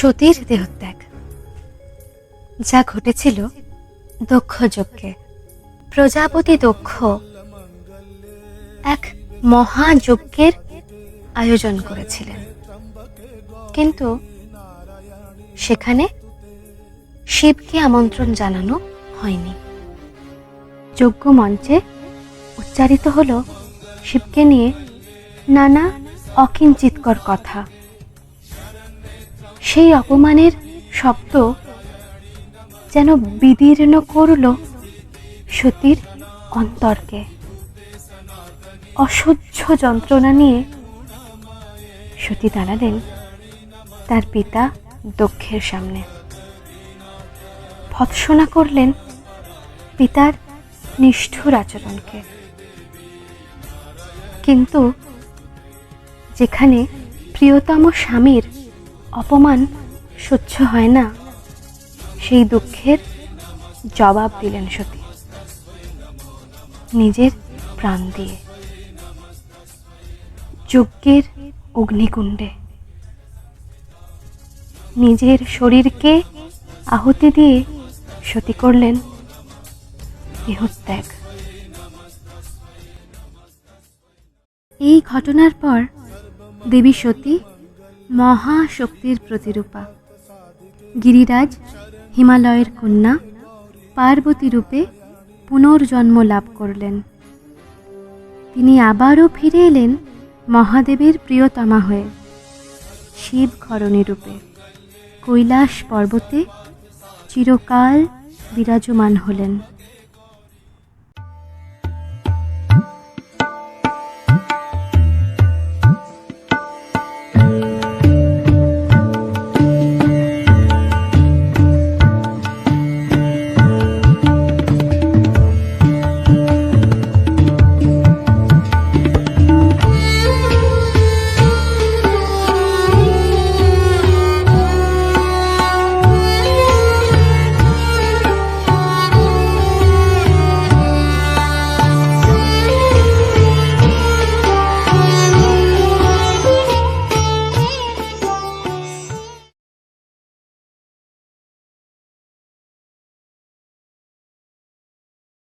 সতীর দেহত্যাগ। যা ঘটেছিল দক্ষ যজ্ঞে প্রজাপতি দক্ষ এক মহাযজ্ঞের আয়োজন করেছিলেন। কিন্তু সেখানে শিবকে আমন্ত্রণ জানানো হয়নি। যজ্ঞ মঞ্চে উচ্চারিত হলো, শিবকে নিয়ে নানা অকিঞ্চিতকর কথা। সেই অপমানের শব্দ যেন বিদীর্ণ করল সতীর অন্তরকে। অসহ্য যন্ত্রণা নিয়ে সতী দাঁড়ালেন তার পিতা দক্ষের সামনে। ভৎসনা করলেন পিতার নিষ্ঠুর আচরণকে। কিন্তু যেখানে প্রিয়তম স্বামীর অপমান সহ্য হয় না। সেই দুঃখের জবাব দিলেন সতী। নিজের প্রাণ দিয়ে। যজ্ঞের অগ্নিকুণ্ডে। নিজের শরীরকে আহুতি দিয়ে সতী করলেন দেহত্যাগ এই ঘটনার পর দেবী সতী মহাশক্তির প্রতিরূপা। গিরিরাজ হিমালয়ের কন্যা পার্বতী রূপে পুনর্জন্ম লাভ করলেন। তিনি আবারও ফিরে এলেন মহাদেবের প্রিয়তমা হয়ে শিব ঘরণী রূপে। কৈলাস পর্বতে চিরকাল বিরাজমান হলেন।